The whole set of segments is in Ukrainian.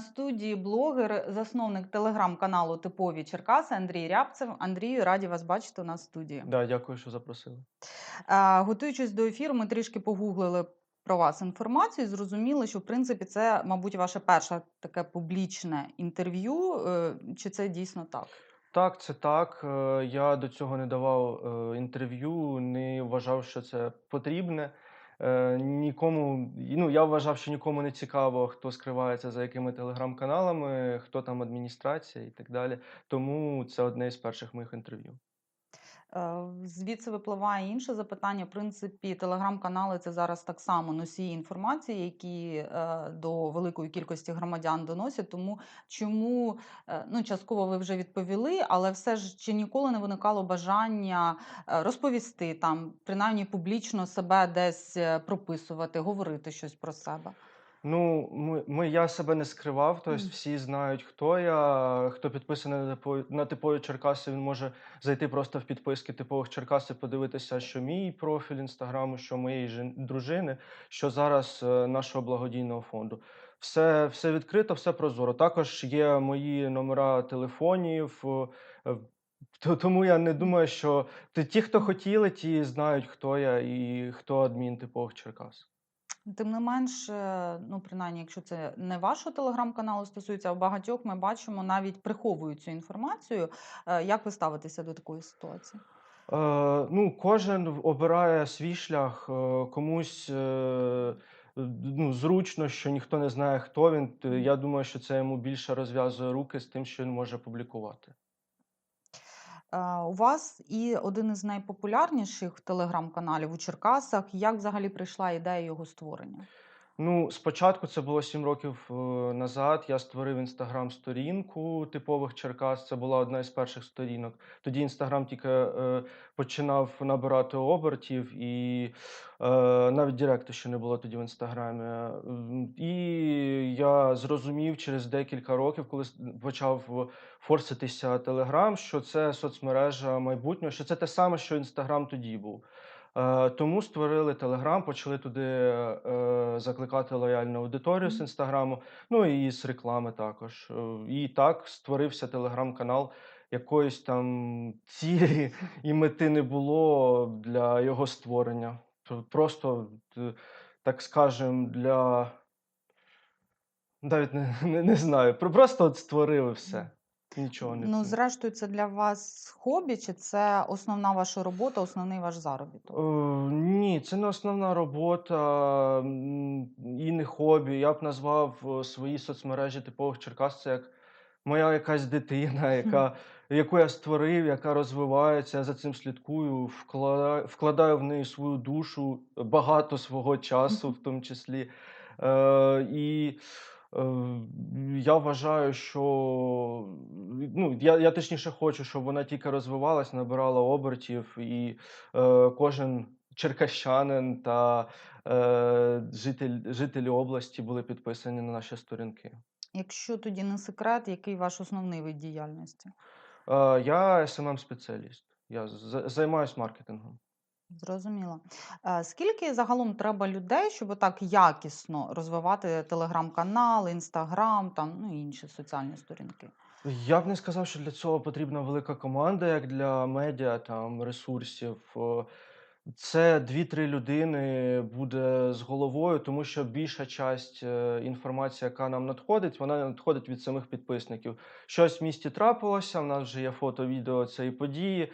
на студії блогер, засновник телеграм-каналу Типові Черкаси Андрій Рябцев. Андрію, раді вас бачити у нас в студії. Да, дякую, що запросили. Готуючись до ефіру, ми трішки погуглили про вас інформацію і зрозуміли, що в принципі це, мабуть, ваше перше таке публічне інтерв'ю. Е, Чи це дійсно так? Так, це так. Е, Я до цього не давав е, інтерв'ю, не вважав, що це потрібне. Е, Нікому, ну, я вважав, що нікому не цікаво, хто скривається за якими телеграм-каналами, хто там адміністрація і так далі. Тому це одне із перших моїх інтерв'ю. Е, Звідси випливає інше запитання. В принципі, телеграм-канали це зараз так само носії інформації, які е, до великої кількості громадян доносять. Тому чому е, ну частково ви вже відповіли, але все ж чи ніколи не виникало бажання розповісти там, принаймні публічно себе десь прописувати, говорити щось про себе? Ну, ми, ми, я себе не скривав, тобто всі знають, хто я. Хто підписаний на типові, на типові Черкаси, він може зайти просто в підписки типових Черкас і подивитися, що мій профіль інстаграму, що моєї жен- дружини, що зараз е, нашого благодійного фонду. Все, все відкрито, все прозоро. Також є мої номера телефонів. е, Тому я не думаю, що ті, хто хотіли, ті знають, хто я і хто адмін типових Черкас. Тим не менш, е, ну принаймні, якщо це не вашого телеграм-каналу стосується, а багатьох ми бачимо, навіть приховують цю інформацію. Е, Як ви ставитеся до такої ситуації? Е, ну, кожен обирає свій шлях, е, комусь е, ну, зручно, що ніхто не знає, хто він. Я думаю, що це йому більше розв'язує руки з тим, що він може публікувати. У вас і один із найпопулярніших телеграм-каналів у Черкасах. Як взагалі прийшла ідея його створення? Ну, спочатку це було сім років е, назад. Я створив інстаграм-сторінку типових Черкас. Це була одна із перших сторінок. Тоді інстаграм тільки е, починав набирати обертів, і е, навіть директу ще не було тоді в інстаграмі. І я зрозумів через декілька років, коли почав форситися Телеграм, що це соцмережа майбутнього, що це те саме, що інстаграм тоді був. Е, Тому створили Телеграм, почали туди е, закликати лояльну аудиторію з інстаграму, ну і з реклами також. Е, І так створився телеграм-канал. Якоїсь там цілі і мети не було для його створення. Просто, так скажем, для навіть не, не, не знаю. Про- Просто от створив все. Нічого не Ну, зрештою, це для вас хобі, чи це основна ваша робота, основний ваш заробіток? Е, ні, це не основна робота м, і не хобі. Я б назвав е, свої соцмережі типових Черкас це як моя якась дитина, яка, яку я створив, яка розвивається. Я за цим слідкую, вкладаю, вкладаю в неї свою душу, багато свого часу, в тому числі. Е, і я вважаю, що ну, я, я точніше хочу, щоб вона тільки розвивалась, набирала обертів, і е, кожен черкащанин та е, житель, жителі області були підписані на наші сторінки. Якщо тоді не секрет, який ваш основний вид діяльності? Е, я smm спеціаліст Я з- займаюсь маркетингом. Зрозуміло. Е, Скільки загалом треба людей, щоб так якісно розвивати телеграм-канал, інстаграм, там ну і інші соціальні сторінки? Я б не сказав, що для цього потрібна велика команда, як для медіа там ресурсів. Е, Це дві-три людини буде з головою, тому що більша часть е, інформації, яка нам надходить, вона надходить від самих підписників. Щось в місті трапилося. в нас вже є фото, відео цієї події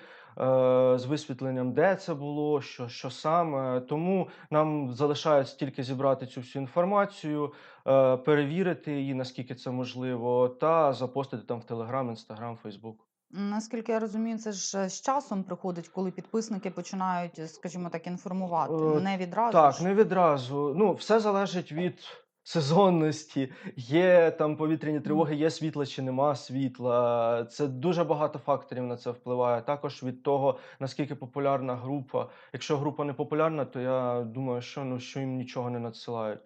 з висвітленням, де це було, що, що саме. Тому нам залишається тільки зібрати цю всю інформацію, е, перевірити її, наскільки це можливо, та запостити там в Телеграм, Інстаграм, Фейсбук. Наскільки я розумію, це ж е, з часом приходить, коли підписники починають, е, скажімо так, інформувати. Е, Не відразу Так, ж. не відразу. Ну, все залежить від сезонності. Є там повітряні тривоги, є світла чи нема світла. Це дуже багато факторів на це впливає. Також від того, наскільки популярна група. Якщо група не популярна, то я думаю, що ну що їм нічого не надсилають.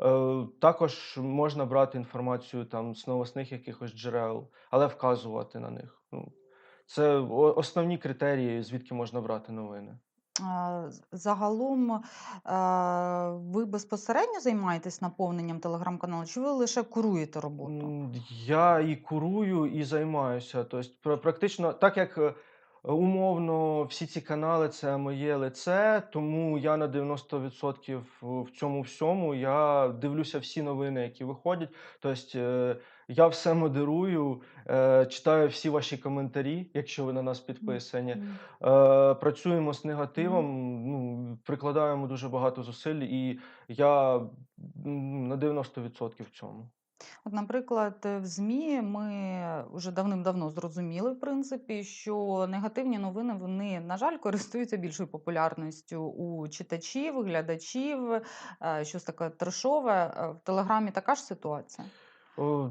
Е, також можна брати інформацію там з новосних якихось джерел, але вказувати на них. Ну, це основні критерії, звідки можна брати новини. Загалом, ви безпосередньо займаєтесь наповненням телеграм-каналу, чи ви лише куруєте роботу? Я і курую, і займаюся. Тобто практично так як, е, умовно всі ці канали- це моє лице, тому я на 90% в цьому всьому. Я дивлюся всі новини, які виходять. Тобто, е, я все модерую, е, читаю всі ваші коментарі, якщо ви на нас підписані. Е, працюємо з негативом, ну, прикладаємо дуже багато зусиль, і я, на 90 в цьому. От, наприклад, в ЗМІ ми вже давним-давно зрозуміли, в принципі, що негативні новини, вони, на жаль, користуються більшою популярністю у читачів, глядачів, е, щось таке трешове. Е, в "Телеграмі" така ж ситуація?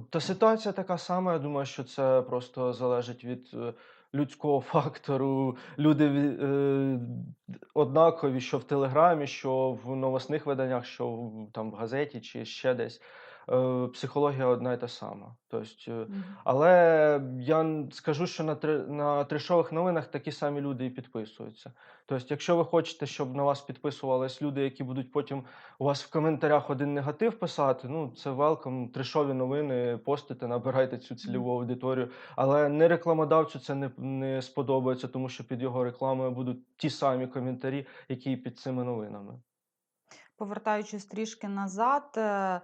Та ситуація така сама. Я думаю, що це просто залежить від, е, людського фактору. Люди е, однакові, що в "Телеграмі", що в новосних виданнях, що в там в газеті чи ще десь. Е, психологія одна й та сама. Тобто, е, але я скажу, що на тре на трешових новинах такі самі люди і підписуються. Тобто, якщо ви хочете, щоб на вас підписувались люди, які будуть потім у вас в коментарях один негатив писати, ну, це welcome. Трешові новини постите, набирайте цю цільову аудиторію. Але не рекламодавцю це не не сподобається, тому що під його рекламою будуть ті самі коментарі, які і під цими новинами. Повертаючись трішки назад, е, е,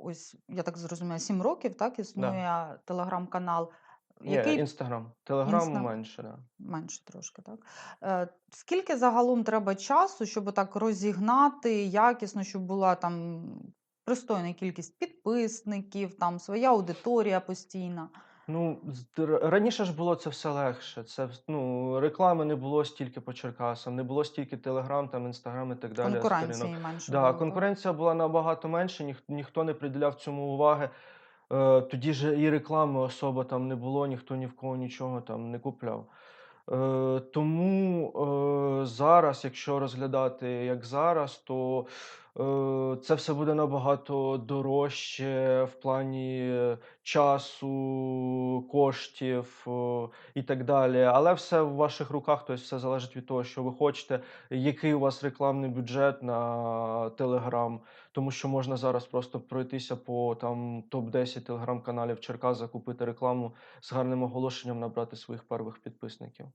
ось я так зрозуміла, 7 років, так, Да. існує телеграм-канал. Ні, Який "Інстаграм". "Телеграм" менше, да. менше трошки, так. Е, скільки загалом треба часу, щоб отак розігнати якісно, щоб була там пристойна кількість підписників, там своя аудиторія постійна? Ну, з раніше ж було це все легше. Це вс ну, реклами не було стільки по Черкасам, не було стільки "Телеграм", там, "Інстаграм" і так далі, сторінок. Конкуренції менше Да, було, так? конкуренція була набагато менше, ніх ніхто не приділяв цьому уваги. Е, тоді ж і реклами особо там не було, ніхто ні в кого нічого там не купляв. Е, тому, е, зараз, якщо розглядати як зараз, то, е, це все буде набагато дорожче в плані часу, коштів, е, і так далі. Але все в ваших руках, тобто все залежить від того, що ви хочете, який у вас рекламний бюджет на "Телеграм". Тому що можна зараз просто пройтися по там топ-10 телеграм-каналів Черкас, закупити рекламу, з гарним оголошенням набрати своїх первих підписників.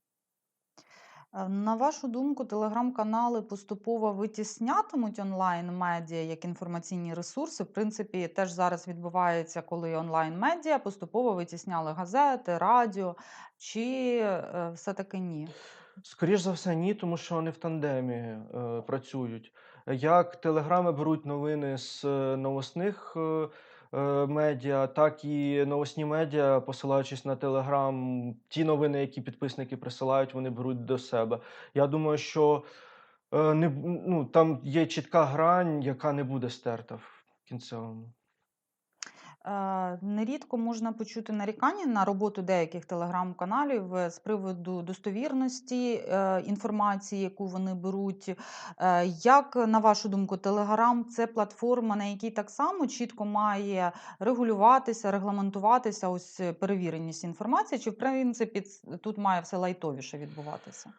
Е, на вашу думку, телеграм-канали поступово витіснятимуть онлайн-медіа як інформаційні ресурси? В принципі, теж зараз відбувається, коли онлайн-медіа поступово витісняли газети, радіо, чи, е, все-таки ні? Скоріш за все, ні, тому що вони в тандемі, е, працюють. Як "Телеграми" беруть новини з новосних, е, е, медіа, так і новосні медіа, посилаючись на "Телеграм", ті новини, які підписники присилають, вони беруть до себе. Я думаю, що, е, не ну, там є чітка грань, яка не буде стерта в кінцевому. Е, нерідко можна почути нарікання на роботу деяких телеграм-каналів, е, з приводу достовірності, е, інформації, яку вони беруть. Як, на вашу думку, "Телеграм" це платформа, на якій так само чітко має регулюватися, регламентуватися ось, перевіреність інформації, чи в принципі тут має все лайтовіше відбуватися?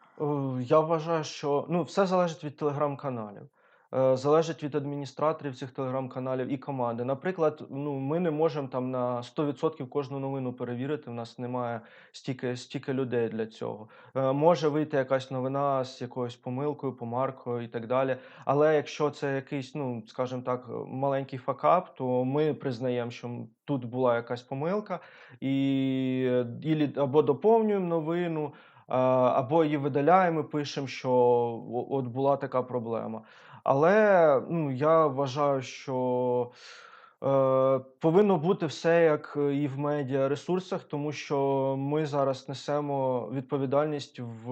Я вважаю, що, ну, все залежить від телеграм-каналів, залежить від адміністраторів цих телеграм-каналів і команди. Наприклад, ну, ми не можемо там на 100 % кожну новину перевірити, в нас немає стільки стільки людей для цього. Е, може вийти якась новина з якоюсь помилкою, помаркою і так далі. Але якщо це якийсь, ну, скажімо так, маленький факап, то ми признаємо, що, тут була якась помилка, і, е, або доповнюємо новину, або її видаляємо пишемо, що от була така проблема. Але, ну, я вважаю, що, е, повинно бути все, як і в медіаресурсах, тому що ми зараз несемо відповідальність в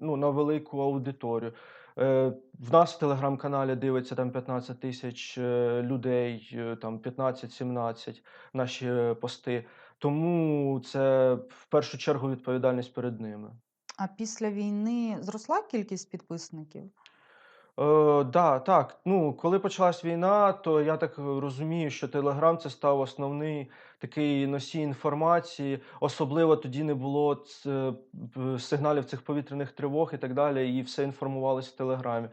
ну, на велику аудиторію. Е, в нас в телеграм-каналі дивиться там 15 тисяч, е, людей, е, там 15-17 наші пости. Тому це в першу чергу відповідальність перед ними. А після війни зросла кількість підписників? Е, да, так. Ну, коли почалась війна, то я так розумію, що Телеграм це став основний такий носій інформації. Особливо тоді не було ц- п- сигналів цих повітряних тривог і так далі, і все інформувалось в Телеграмі.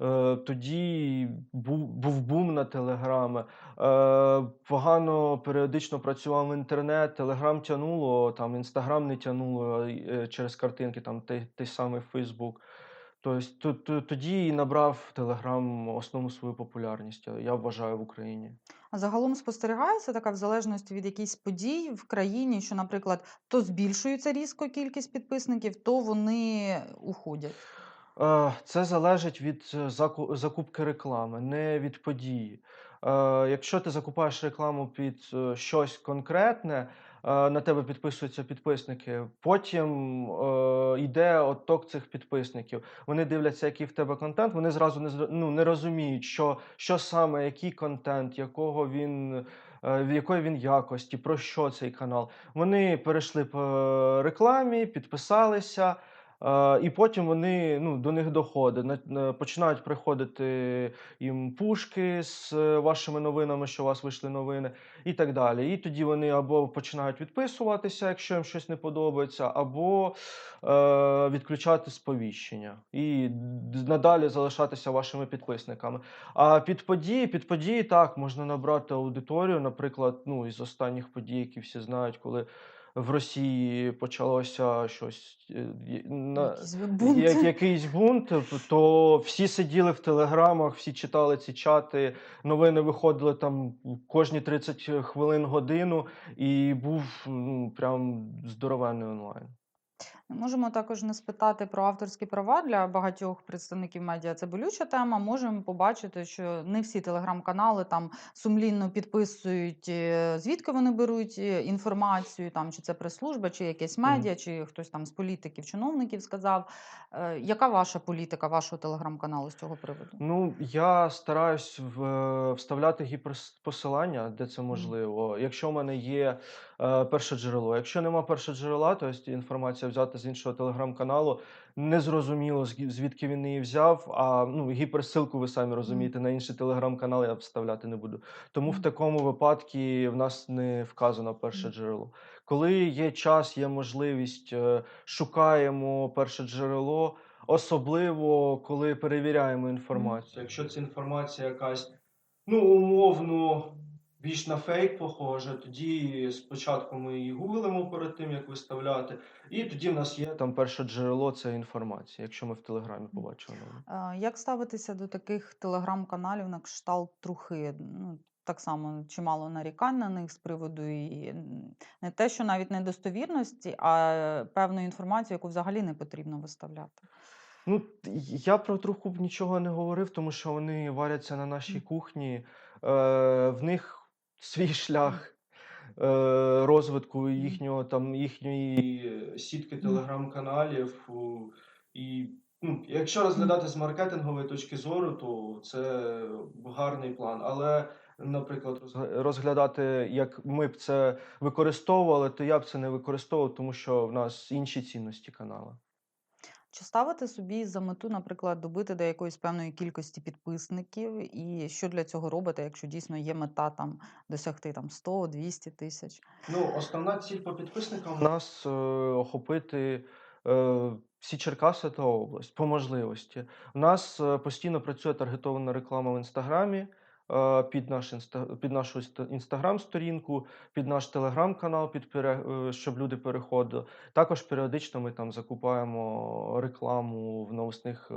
Е, тоді був, був бум на Телеграми. Е, погано періодично працював інтернет, Телеграм тянуло, там Інстаграм не тянуло е, через картинки, там той, той самий Фейсбук. Тобто то- то- тоді і набрав Телеграм основну свою популярність, я вважаю, в Україні. А загалом спостерігається така в залежності від якихось подій в країні, що, наприклад, то збільшується різко кількість підписників, то вони уходять. Е, Це залежить від е, закупки реклами, не від події. Е, Якщо ти закупаєш рекламу під е, щось конкретне, е, на тебе підписуються підписники. Потім е, йде отток цих підписників. Вони дивляться, який в тебе контент. Вони зразу не ну, не розуміють, що, що саме, який контент, якого він. е, В якої він якості, про що цей канал. Вони перейшли по рекламі, підписалися, Е, і потім вони ну, до них доходить. На- на- Починають приходити їм пушки з е, вашими новинами, що у вас вийшли новини, і так далі. І тоді вони або починають відписуватися, якщо їм щось не подобається, або е, відключати сповіщення і надалі залишатися вашими підписниками. А під події, під події так можна набрати аудиторію, наприклад, ну із останніх подій, які всі знають, коли в Росії почалося щось е, на бунт. як якийсь бунт, то всі сиділи в телеграмах, всі читали ці чати, новини виходили там кожні 30 хвилин годину, і був ну, прям здоровенний онлайн. Можемо також не спитати про авторські права для багатьох представників медіа. Це болюча тема. Можемо побачити, що не всі телеграм-канали там сумлінно підписують, е, звідки вони беруть е, інформацію, там чи це прес-служба, чи якесь медіа, чи хтось там з політиків, чиновників сказав. Е, Яка ваша політика вашого телеграм-каналу з цього приводу? Ну, я стараюсь в, вставляти гіперпосилання, де це можливо. Якщо в мене є перше джерело. Якщо нема першого джерела, то есть інформація взята з іншого телеграм-каналу, незрозуміло, звідки він її взяв. А ну, гіперсилку, ви самі розумієте, на інший телеграм-канал я вставляти не буду. Тому в такому випадку в нас не вказано перше джерело. Коли є час, є можливість, е, шукаємо перше джерело. Особливо, коли перевіряємо інформацію. Якщо це інформація якась, ну, умовно, більш на фейк похожа, тоді спочатку ми її гуглимо перед тим, як виставляти, і тоді в нас є там перше джерело цієї інформації, якщо ми в Телеграмі побачили. Як ставитися до таких телеграм-каналів на кшталт трухи? Ну, так само чимало нарікань на них з приводу і не те, що навіть недостовірності, а певної інформації, яку взагалі не потрібно виставляти. Ну, я про труху б нічого не говорив, тому що вони варяться на нашій кухні. Е, в них свій шлях е, розвитку їхнього там їхньої е, сітки телеграм-каналів. І ну, якщо розглядати з маркетингової точки зору, то це гарний план. Але, наприклад, розглядати, як ми б це використовували, то я б це не використовував, тому що в нас інші цінності каналу. Чи ставити собі за мету, наприклад, добити до якоїсь певної кількості підписників, і що для цього робите, якщо дійсно є мета там досягти там 100-200 тисяч? Ну, основна ціль по підписникам у нас е, охопити е, всі Черкаси та область по можливості. У нас е, постійно працює таргетована реклама в інстаграмі. Під, наш під нашу інста- інстаграм-сторінку, під наш телеграм-канал, під пере, е, щоб люди переходили. Також періодично ми там закупаємо рекламу в новосних е,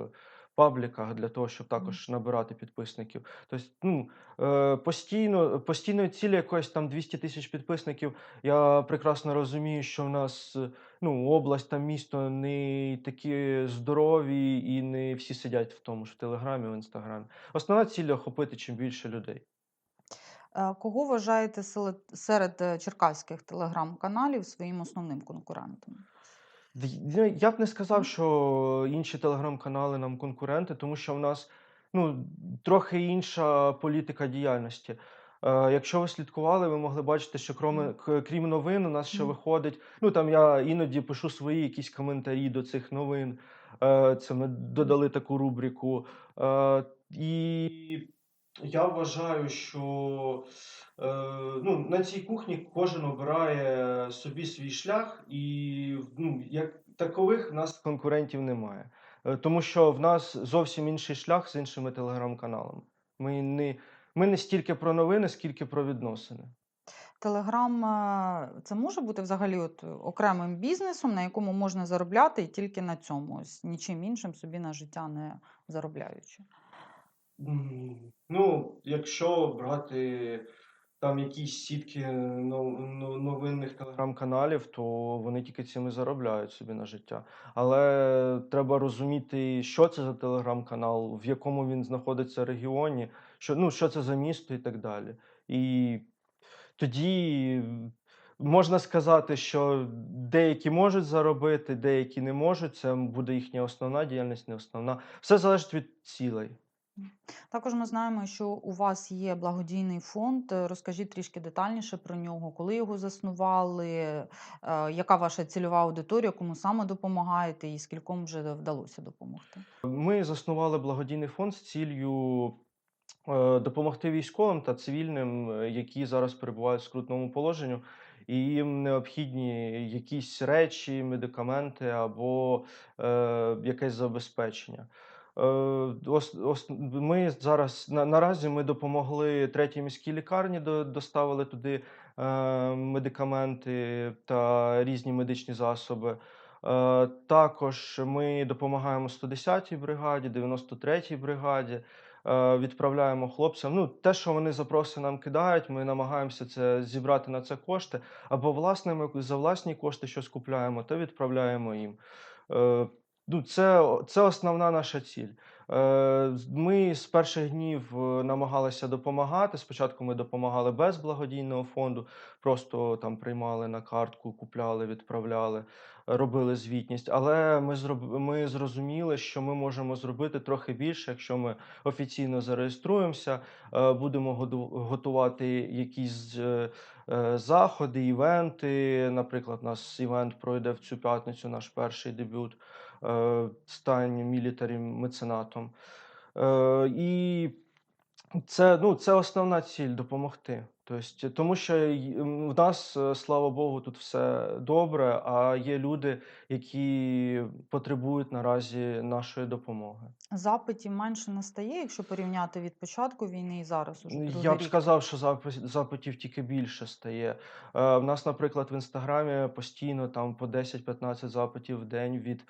пабліках для того, щоб також набирати підписників. Тобто, ну, е, постійно, постійної цілі якоїсь там 200 тисяч підписників я прекрасно розумію, що в нас ну, область та місто не такі здорові і не всі сидять в тому ж в Телеграмі, в Інстаграмі. Основна ціль охопити чим більше людей. Е, Кого вважаєте серед е, черкаських телеграм-каналів своїм основним конкурентом? Я б не сказав, що інші телеграм-канали нам конкуренти, тому що в нас ну, трохи інша політика діяльності. Е, якщо ви слідкували, ви могли бачити, що кроме, Мгм. к- крім новин, у нас ще виходить. Ну там я іноді пишу свої якісь коментарі до цих новин. Е, Це ми додали таку рубрику. Е, І я вважаю, що е, ну, на цій кухні кожен обирає собі свій шлях, і ну, як такових в нас конкурентів немає. Е, Тому що в нас зовсім інший шлях з іншими телеграм-каналами. Ми не, ми не стільки про новини, скільки про відносини. Телеграм е, це може бути взагалі от окремим бізнесом, на якому можна заробляти і тільки на цьому, ось нічим іншим собі на життя не заробляючи. Ну, якщо брати там якісь сітки но- но- новинних телеграм-каналів, то вони тільки цим і заробляють собі на життя. Але треба розуміти, що це за телеграм-канал, в якому він знаходиться регіоні, що, ну, що це за місто і так далі. І тоді можна сказати, що деякі можуть заробити, деякі не можуть. Це буде їхня основна діяльність, не основна. Все залежить від цілей. Також ми знаємо, що у вас є благодійний фонд. Розкажіть трішки детальніше про нього, коли його заснували, е, яка ваша цільова аудиторія, кому саме допомагаєте і скільком вже вдалося допомогти? Ми заснували благодійний фонд з ціллю е, допомогти військовим та цивільним, е, які зараз перебувають в скрутному положенні, і їм необхідні якісь речі, медикаменти або якесь забезпечення. Е, Ми зараз на, наразі ми допомогли третій міській лікарні, до- доставили туди е, медикаменти та різні медичні засоби. Е, Також ми допомагаємо 110-й бригаді, 93-й бригаді. Відправляємо хлопцям. Ну, те, що вони запроси нам кидають, ми намагаємося це зібрати на це кошти, або власними за власні кошти щось купляємо, то відправляємо їм. Ну, це, це основна наша ціль. Е, Ми з перших днів е, намагалися допомагати. Спочатку ми допомагали без благодійного фонду, просто там приймали на картку, купляли, відправляли, робили звітність. Але ми зроб... ми зрозуміли, що ми можемо зробити трохи більше, якщо ми офіційно зареєструємося, е, будемо готувати якісь заходи, івенти. Наприклад, у нас івент пройде в цю п'ятницю, наш перший дебют е, стань мілітарі меценатом. Е, і це, ну, це основна ціль допомогти. Тобто, тому що в нас, е, слава Богу, тут все добре, а є люди, які потребують наразі нашої допомоги. Запитів менше не стає, якщо порівняти від початку війни і зараз уже Я б рік. сказав, що запитів тільки більше стає. В нас, наприклад, в інстаграмі постійно там по 10-15 запитів в день від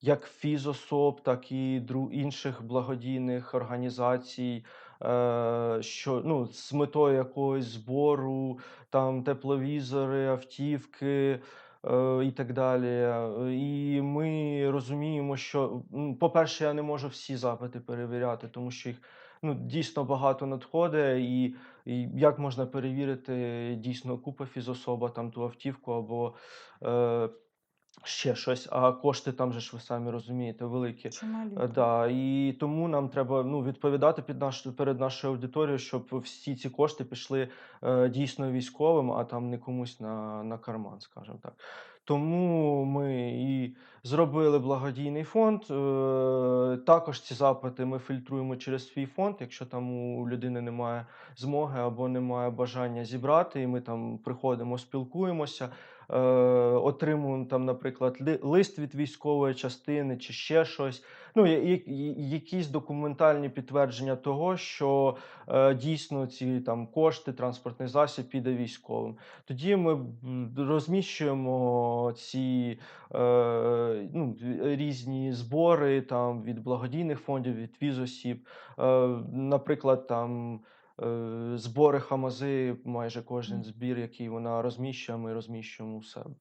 як фізособ, так і інших благодійних організацій, е, що ну, з метою якогось збору, там тепловізори, автівки. е, І так далі. Е, І ми розуміємо, що, по-перше, я не можу всі запити перевіряти, тому що їх ну, дійсно багато надходить, і, і як можна перевірити дійсно купа фізособа, там ту автівку або е, ще щось, а кошти там же ж ви самі розумієте, великі. Чималі. Е. Да, і тому нам треба ну, відповідати під наш, перед нашою аудиторією, щоб всі ці кошти пішли е, дійсно військовим, а там не комусь на, на карман, скажімо так. Тому ми і зробили благодійний фонд. Е, також ці запити ми фільтруємо через свій фонд, якщо там у людини немає змоги або немає бажання зібрати, і ми там приходимо, спілкуємося. Е, отримуємо там, наприклад, ли- лист від військової частини чи ще щось. Ну, якісь документальні підтвердження того, що е, дійсно ці там кошти, транспортний засіб піде військовим. Тоді ми розміщуємо ці е, ну, різні збори там від благодійних фондів, від візосіб. Е, наприклад, там. Е, Збори Хамази, майже кожен збір, який вона розміщує, ми розміщуємо у себе.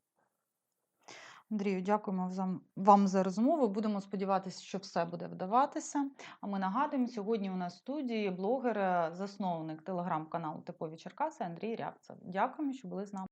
Андрію, дякуємо вам за розмову. Будемо сподіватися, що все буде вдаватися. А ми нагадуємо, сьогодні у нас в студії блогер, е, засновник телеграм-каналу Типові Черкаси Андрій Рябцев. Дякуємо, що були з нами.